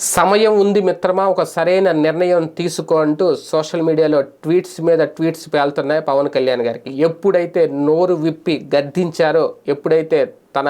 సమయం ఉంది మిత్రమా ఒక సరైన నిర్ణయం తీసుకో అంటూ సోషల్ మీడియాలో ట్వీట్స్ మీద ట్వీట్స్ పేలుతున్నాయి పవన్ కళ్యాణ్ గారికి. ఎప్పుడైతే నోరు విప్పి గద్దించారో ఎప్పుడైతే తన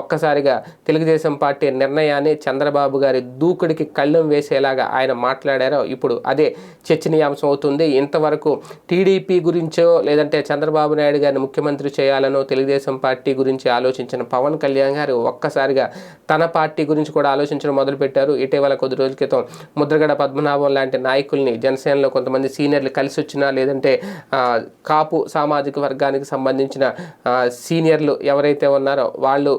ఒక్కసారిగా తెలుగుదేశం పార్టీ నిర్ణయాన్ని చంద్రబాబు గారి దూకుడికి కళ్ళెం వేసేలాగా ఆయన మాట్లాడారో ఇప్పుడు అదే చర్చనీయాంశం అవుతుంది. ఇంతవరకు టీడీపీ గురించో లేదంటే చంద్రబాబు నాయుడు గారిని ముఖ్యమంత్రి చేయాలనో తెలుగుదేశం పార్టీ గురించి ఆలోచించిన పవన్ కళ్యాణ్ గారు ఒక్కసారిగా తన పార్టీ గురించి కూడా ఆలోచించడం మొదలుపెట్టారు. ఇటీవల కొద్ది రోజుల క్రితం ముద్రగడ పద్మనాభం లాంటి నాయకుల్ని జనసేనలో కొంతమంది సీనియర్లు కలిసి వచ్చినా లేదంటే కాపు సామాజిక వర్గానికి సంబంధించిన సీనియర్లు ఎవరైతే ఉన్నారో వాళ్ళు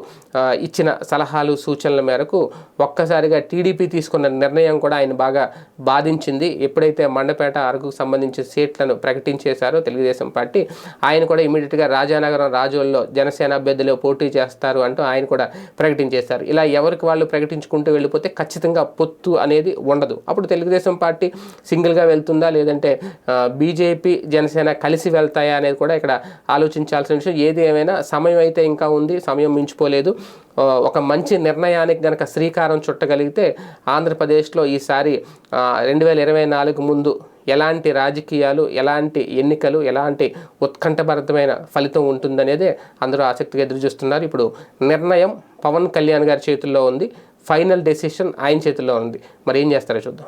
ఇచ్చిన సలహాలు సూచనల మేరకు ఒక్కసారిగా టీడీపీ తీసుకున్న నిర్ణయం కూడా ఆయన బాగా బాధించింది. ఎప్పుడైతే మండపేట అరకు సంబంధించిన సీట్లను ప్రకటించేశారో తెలుగుదేశం పార్టీ ఆయన కూడా ఇమీడియట్గా రాజానగరం రాజోల్లో జనసేన అభ్యర్థులు పోటీ చేస్తారు అంటూ ఆయన కూడా ప్రకటించేశారు. ఇలా ఎవరికి వాళ్ళు ప్రకటించుకుంటూ వెళ్ళిపోతే ఖచ్చితంగా పొత్తు అనేది ఉండదు. అప్పుడు తెలుగుదేశం పార్టీ సింగిల్గా వెళ్తుందా? లేదంటే బీజేపీ జనసేన కలిసి వెళ్తాయా అనేది కూడా ఇక్కడ ఆలోచించాల్సిన విషయం. ఏది ఏమైనా సమయం అయితే ఇంకా ఉంది. సమయం మించిపోలేదు. ఒక మంచి నిర్ణయానికి గనక శ్రీకారం చుట్టగలిగితే ఆంధ్రప్రదేశ్లో ఈసారి రెండు వేల ఇరవై నాలుగు ముందు ఎలాంటి రాజకీయాలు ఎలాంటి ఎన్నికలు ఎలాంటి ఉత్కంఠభరితమైన ఫలితం ఉంటుందనేదే అందరూ ఆసక్తిగా ఎదురుచూస్తున్నారు. ఇప్పుడు నిర్ణయం పవన్ కళ్యాణ్ గారి చేతుల్లో ఉంది. ఫైనల్ డెసిషన్ ఆయన చేతుల్లో ఉంది. మరి ఏం చేస్తారో చూద్దాం.